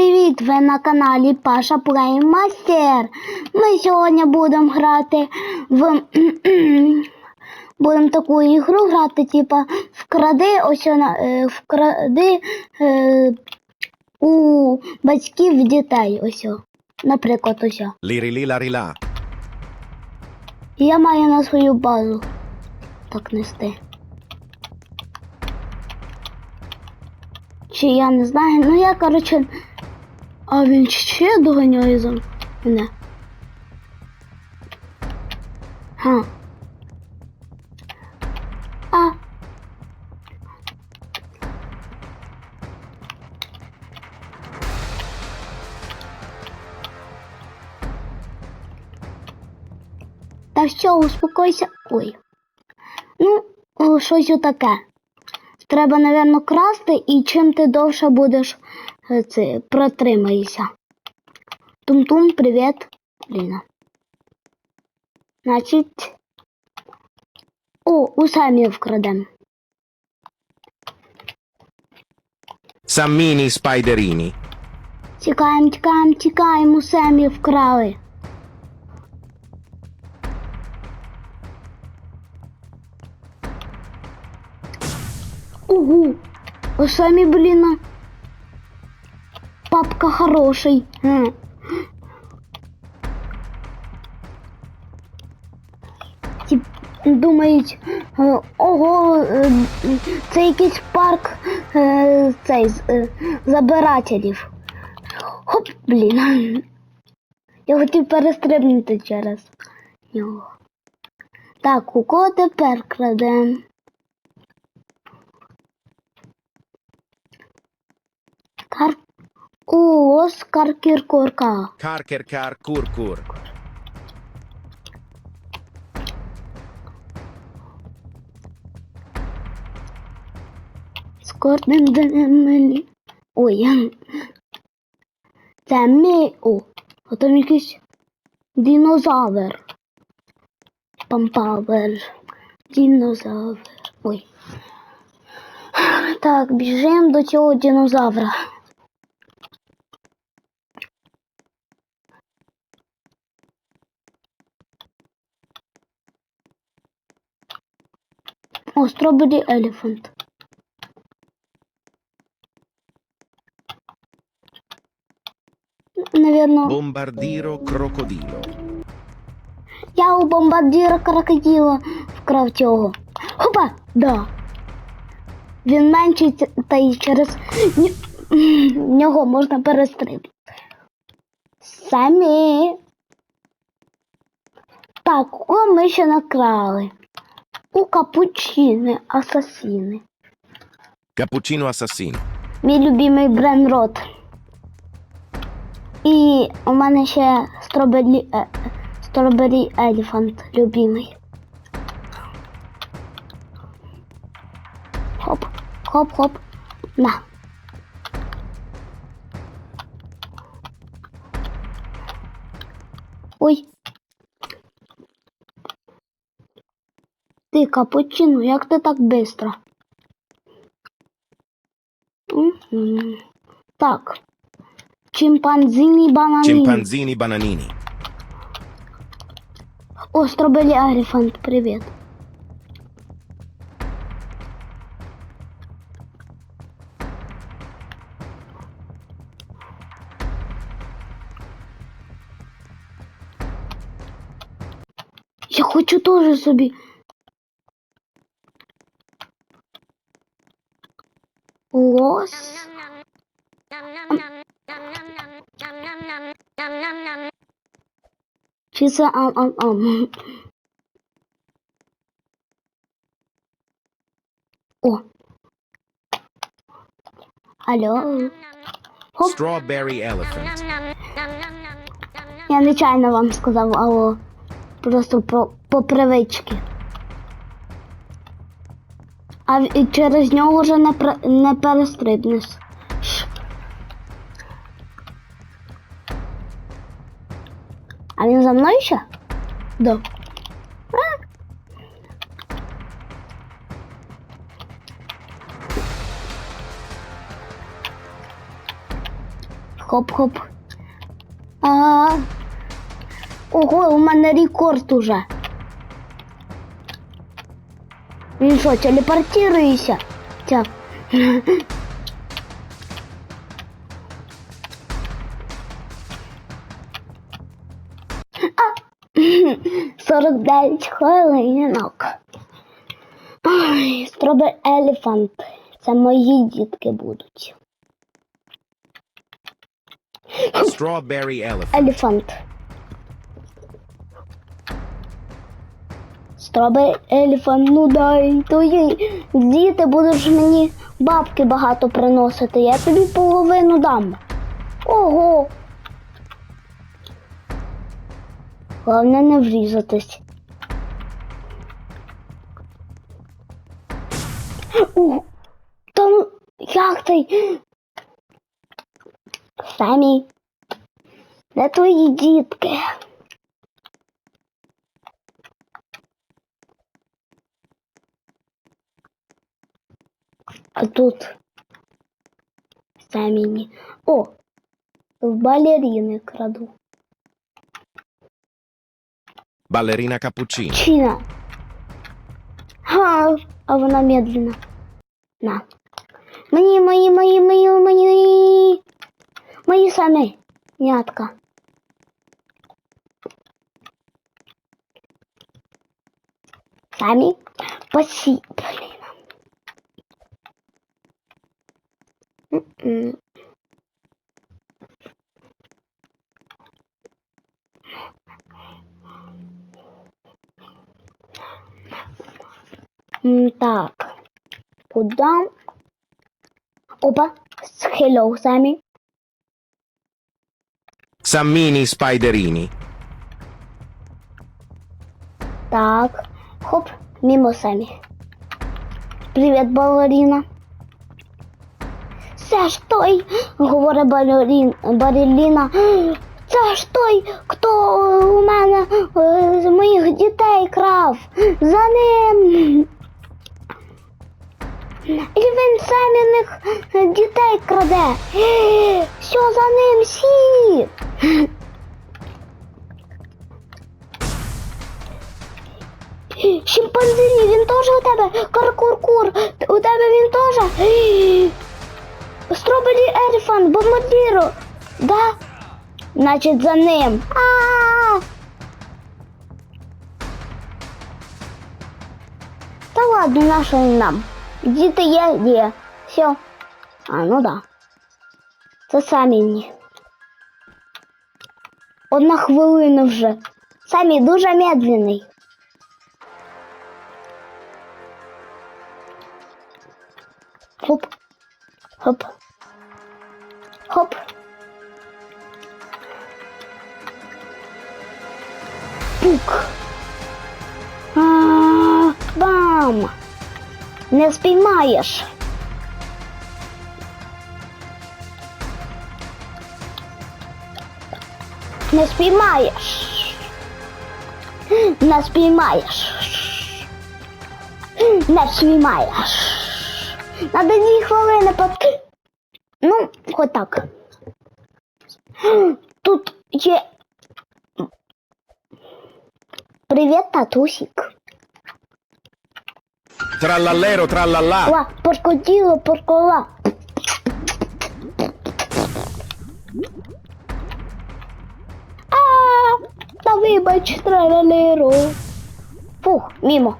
привіт! Ви на каналі Паша Плеймастер. Ми сьогодні будемо грати в будемо таку ігру грати, типа вкради ось вона, е, вкради е, у батьків дітей. Ось. Наприклад, ось. Лірі-лі-ларі-ла. Я маю на свою базу так нести. Чи я не знаю, ну я, коротше. А він ще доганяє за мене. Ха. А. Та що, успокойся. Ой. Ну, о, щось отаке. Треба, напевно, красти, і чим ти довше будеш це, протримаєшся. Тум-тум, привіт, Ліна. Значить. О, у самі вкрадем. Sammini Spiderini. Тікаємо, тікаємо, тікаємо, у самі вкрали. Угу. У самі, блін. Папка хороший. Ті думають, е, ого, е, це якийсь парк е, цей, забирателів. Хоп, блін. Я хотів перестрибнути через нього. Так, у кого тепер крадемо? О, Оскар Кіркорка. Kar-ker-kar kur-kur. З кожним. Ой, я... Це мій... О, а там якийсь динозавр. Пампавер. Динозавр. Ой. Так, біжимо до цього динозавра. О, Strawberry Elephant. Наверно, Bombardiro crocodilo. я у бомбардира крокодила вкрав цього. Хопа! Да. Він менший та й через нього можна перестрибнути. Самі. Так, кого ми ще накрали? У капучини, асасіни. Капучино assassino. Мій любимий бренрот. І у мене ще стробері, е, стробері елефант любимий. Хоп, хоп, хоп. На. Ти капучино, як ти так бистро? Мгм. Так. Чимпанзині банані. Chimpanzini bananini. О, стробелі Арифант, привіт. Я хочу теж собі. Лос. Чи це ам-ам-ам? О. Алло. Хоп. Strawberry elephant. Я нечайно вам сказав алло. Просто по, по привичці. А через нього вже не, не перестрибнеш. А він за мною ще? Да. А. Хоп-хоп. А. Ого, у мене рекорд уже. Він що, телепортирується? Тя. А. 49 хвилинок. Стробер Елефант. Це мої дітки будуть. Strawberry elephant. Елефант. Стробер елефант, ну дай твої діти будеш мені бабки багато приносити. Я тобі половину дам. Ого. Головне не врізатись. Ух, Та ну як цей? Самі. Де твої дітки? А тут самі ні. О, в балеріни краду. Ballerina cappuccino. Чина. Ха, а вона медленно. На. Мені, мої, мої, мої, мої. Мої самі. Нятка. Самі? Спасибо, блин. М-м. М, Так. Куда? Опа. С- Hello, Самі. Sammini spiderini. Так. Хоп, мимо Самі. Привіт, балеріна. Це ж той, говорить балеріна. Це ж той, хто у мене е, з моїх дітей крав. За ним. І він самих дітей краде. Е, Що за ним всі? Шимпанзині, він теж у тебе? Каркур-кур, у тебе він теж? Стробері Елефант, бомбардіро. Да? Значить за ним. А! Та ладно, нащо він нам? Діти є, є. Все. А, ну да. Це самі ні. Одна хвилина вже. Самі дуже медленний. Хоп. Хоп. Хоп. Пук. А, бам. Не спіймаєш. Не спіймаєш. Не спіймаєш. Не спіймаєш. Надо дві хвилини под... Ну, хоч так. Тут є. Привіт, татусик. Trallallero trallallà. Ла, пошкоділо, пошкола. А, та вибач, тралалеро. Фух, мімо.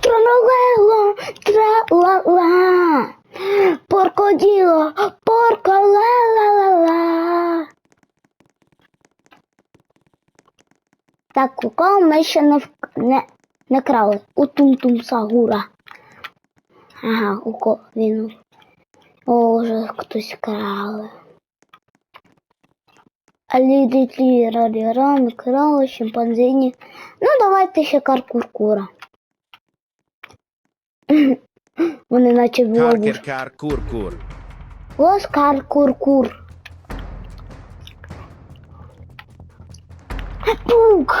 Тралалело, тралала. Поркоділо, поркола-ла-ла-ла. Так, у кого ми ще не, вк- не, не крали? У Тум-Тум Сагура. Ага, кого він. О, вже хтось крали. Аліді радіоран, крали, шимпанзині. Ну, давайте ще каркуркура. Вони наче в ловушку. Carker car cur cur. Ось каркуркур. Пук.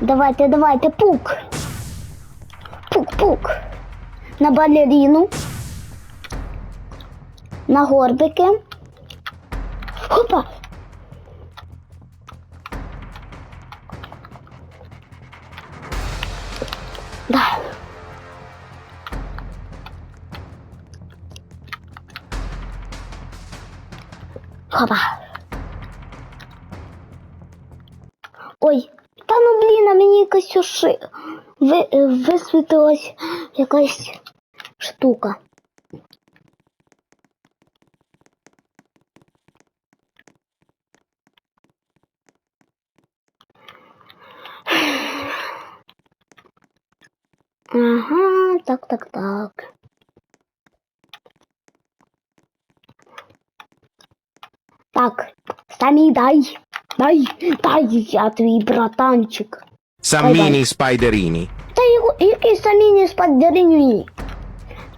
Давайте, давайте, пук. Пук-пук. На балерину. на горбики. Хопа! Хопа. Ой, та ну блін, а мені якась уши. Ви, е, висвітилась якась штука. Ага, так, так, так. Так, самі дай. Дай, дай я твій братанчик. Sammini Spiderini. Та який самі не спадеріні?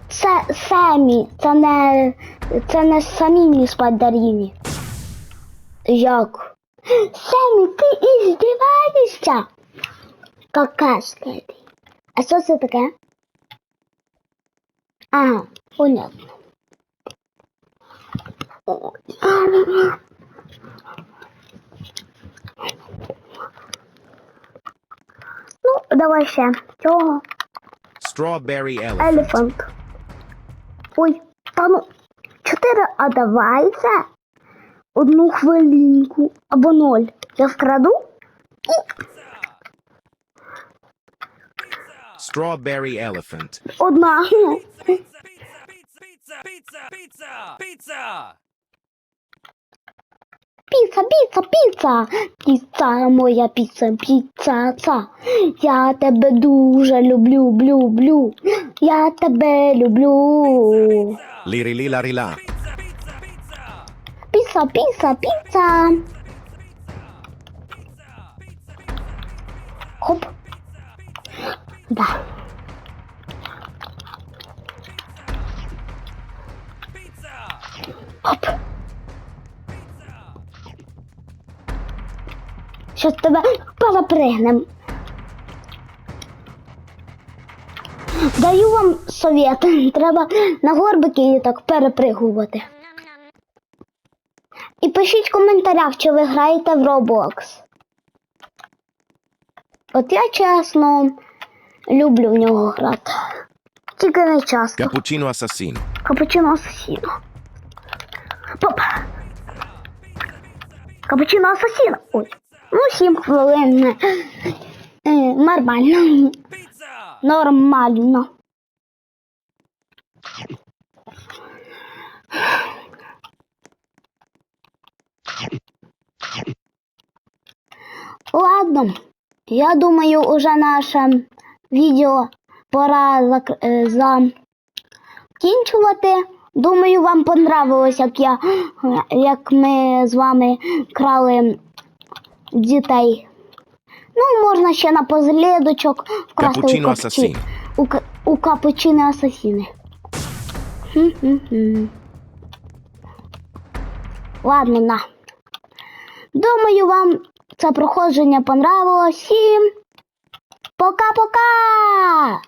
Це самі, це не, це не самі не спадеріні. Як? Самі, ти іздіваєшся? Какашка ти. А що це таке? Ага, понятно. Ну, давай ще. Цього. Strawberry elephant. Елефант. Ой, та ну. Чотири, а давай це. Одну хвилинку або ноль. Я вкраду. Strawberry elephant. Одна. Pizza, pizza, pizza, pizza, pizza. Піца, піца, піца. Піца, моя піца, піца, ца. Я тебе дуже люблю, блю, блю. Я тебе люблю. Pizza. Піца, піца, піца. Хоп. Да. Хоп. Щас тебе перепригнем. Даю вам совет. Треба на горбики і так перепригувати. І пишіть в коментарях, чи ви граєте в Roblox. От я чесно люблю в нього грати. Тільки не часто. Cappuccino assassino. Капучино асасіно. Поп. Капучино асасіно. Ой. Ну, сім хвилин. Е, Нормально. Нормально. Ладно, я думаю, уже наше відео пора зак- е, закінчувати. Думаю, вам понравилось, як я як ми з вами крали дітей. Ну, можна ще на позлідочок вкрасти Капучино у, асасіно. у, у капучино асасіни. Ладно, на. Думаю, вам це проходження понравилось. Всім пока-пока!